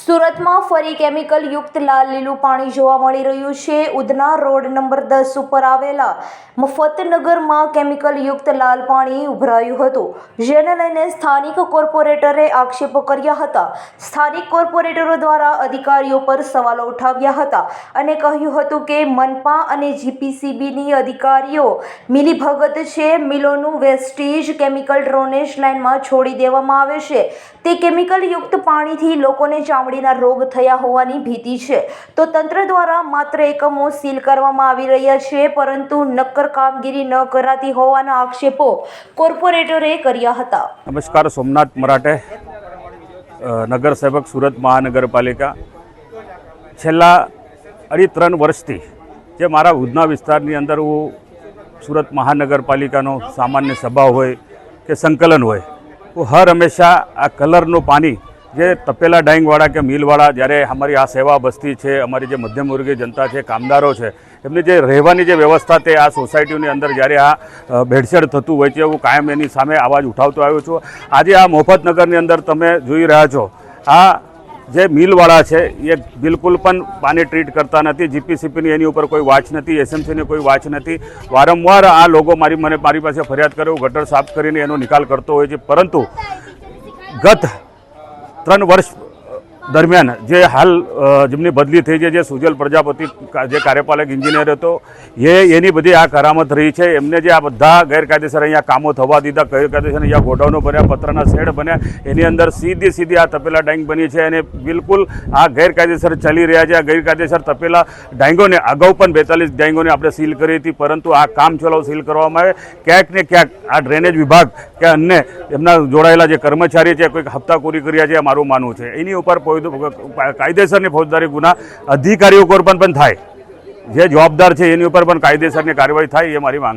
સુરતમાં ફરી કેમિકલ યુક્ત લાલ લીલું પાણી જોવા મળી રહ્યું છે. ઉધના રોડ નંબર દસ ઉપર આવેલા મફતનગરમાં કેમિકલ યુક્ત લાલ પાણી ઉભરાયું હતું, જેને લઈને સ્થાનિક કોર્પોરેટરે આક્ષેપો કર્યા હતા. સ્થાનિક કોર્પોરેટરો દ્વારા અધિકારીઓ પર સવાલો ઉઠાવ્યા હતા અને કહ્યું હતું કે મનપા અને જીપીસીબીની અધિકારીઓ મિલીભગત છે. મિલોનું વેસ્ટેજ કેમિકલ ડ્રોનેજ લાઇનમાં છોડી દેવામાં આવે છે. તે કેમિકલ યુક્ત પાણીથી લોકોને ચામડીના રોગ થયા હોવાની ભીતિ છે. તો તંત્ર દ્વારા માત્ર એકમો સીલ કરવામાં આવી રહ્યા છે, પરંતુ નક્કર કામગીરી ન કરાતી હોવાના આક્ષેપો કોર્પોરેટરે કર્યા હતા. નમસ્કાર, સોમનાથ મરાઠે નગરસેવક સુરત મહાનગરપાલિકા. છેલ્લા અઢી ત્રણ વર્ષથી જે મારા ઉધના વિસ્તારની અંદર હું સુરત મહાનગરપાલિકાનો સામાન્ય સભા હોય કે સંકલન હોય, હું હર હંમેશા આ કલરનું પાણી જે તપેલા ડાઈંગવાળા કે મિલવાળા, જ્યારે અમારી આ સેવા બસ્તી છે, અમારી જે મધ્યમ વર્ગીય જનતા છે, કામદારો છે, એમની જે રહેવાની જે વ્યવસ્થા તે આ સોસાયટીની અંદર જ્યારે આ ભેળસેળ થતું હોય છે હું કાયમ એની સામે અવાજ ઉઠાવતો આવ્યો છું. આજે આ મોફતનગરની અંદર તમે જોઈ રહ્યા છો, આ જે મિલવાળા છે, એ બિલકુલ પણ પાણી ટ્રીટ કરતા નથી, જીપીસીપીની એની ઉપર કોઈ વાચ નથી, એસએમસીની કોઈ વાચ નથી. વારંવાર આ લોકો મારી મને, મારી પાસે ફરિયાદ કર્યો ગટર સાફ કરીને એનો નિકાલ કરતો હોય છે, પરંતુ ગત ત્રણ વર્ષ દરમિયાન જે હાલ જેમની બદલી થઈ છે, જે સુજલ પ્રજાપતિ જે કાર્યપાલક એન્જિનિયર હતો, એ, એની બધી આ કરામત રહી છે. એમને જે આ બધા ગેરકાયદેસર અહીંયા કામો થવા દીધા, ગેરકાયદેસર અહીંયા ગોડાઉનો બન્યા પત્રના શેડ બન્યા, એની અંદર સીધી સીધી આ તપેલા ડાઈંગ બની છે અને બિલકુલ આ ગેરકાયદેસર ચાલી રહ્યા છે. આ ગેરકાયદેસર તપેલા ડાઈંગોને અગાઉ પણ બેતાલીસ ડાઈંગોને આપણે સીલ કરી હતી, પરંતુ આ કામ ચલાવ સીલ કરવામાં આવે. ક્યાંક ને ક્યાંક આ ડ્રેનેજ વિભાગ કે અન્ય એમના જોડાયેલા જે કર્મચારી છે, કોઈક હપ્તાખોરી કર્યા છે મારું માનવું છે. એની ઉપર કાયદેસરની ફોજદારી ગુના અધિકારીઓ પર પણ થાય. જે જવાબદાર છે, એની ઉપર પણ કાયદેસરની કાર્યવાહી થાય, એ મારી માંગ